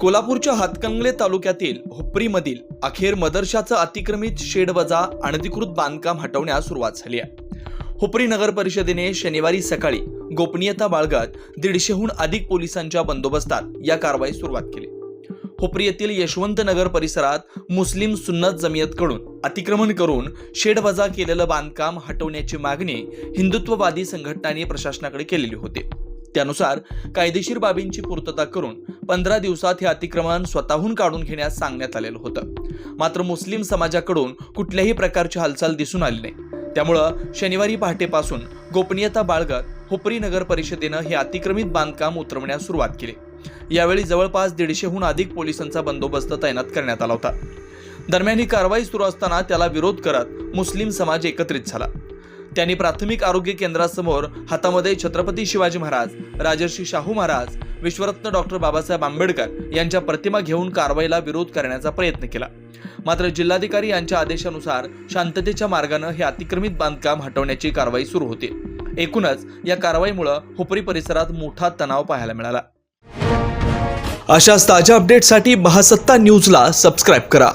कोल्हापूरच्या हातकंगले तालुक्यातील हुपरीमधील अखेर मदरशाचं अतिक्रमित शेडवजा अनधिकृत बांधकाम हटवण्यास सुरुवात झाली आहे. हुपरी नगर परिषदेने शनिवारी सकाळी गोपनीयता बाळगत दीडशेहून अधिक पोलिसांच्या बंदोबस्तात या कारवाईस सुरुवात केली. हुपरी येथील यशवंत नगर परिसरात मुस्लिम सुन्नत जमियतकडून अतिक्रमण करून शेडवजा केलेलं बांधकाम हटवण्याची मागणी हिंदुत्ववादी संघटनांनी प्रशासनाकडे केलेली होती. त्यानुसार कायदेशीर बाबींची पूर्तता करून पंधरा दिवसात हे अतिक्रमण स्वतःहून काढून घेण्यास सांगण्यात आलेलं होतं. मात्र मुस्लिम समाजाकडून कुठल्याही प्रकारची हालचाल दिसून आली नाही. त्यामुळं शनिवारी पहाटेपासून गोपनीयता बाळगत हुपरी नगर परिषदेनं हे अतिक्रमित बांधकाम उतरवण्यास सुरुवात केली. यावेळी जवळपास दीडशेहून अधिक पोलिसांचा बंदोबस्त तैनात करण्यात आला होता. दरम्यान ही कारवाई सुरू असताना त्याला विरोध करत मुस्लिम समाज एकत्रित झाला. त्यांनी प्राथमिक आरोग्य केंद्रासमोर हातामध्ये छत्रपती शिवाजी महाराज राजर्षी शाहू महाराज विश्वरत्न डॉक्टर बाबासाहेब आंबेडकर यांच्या प्रतिमा घेऊन कारवाईला विरोध करण्याचा प्रयत्न केला. मात्र जिल्हाधिकारी यांच्या आदेशानुसार शांततेच्या मार्गानं हे अतिक्रमित बांधकाम हटवण्याची कारवाई सुरू होती. एकूणच या कारवाईमुळे हुपरी परिसरात मोठा तणाव पाहायला मिळाला. अशाच ताज्या अपडेटसाठी महासत्ता न्यूजला सबस्क्राईब करा.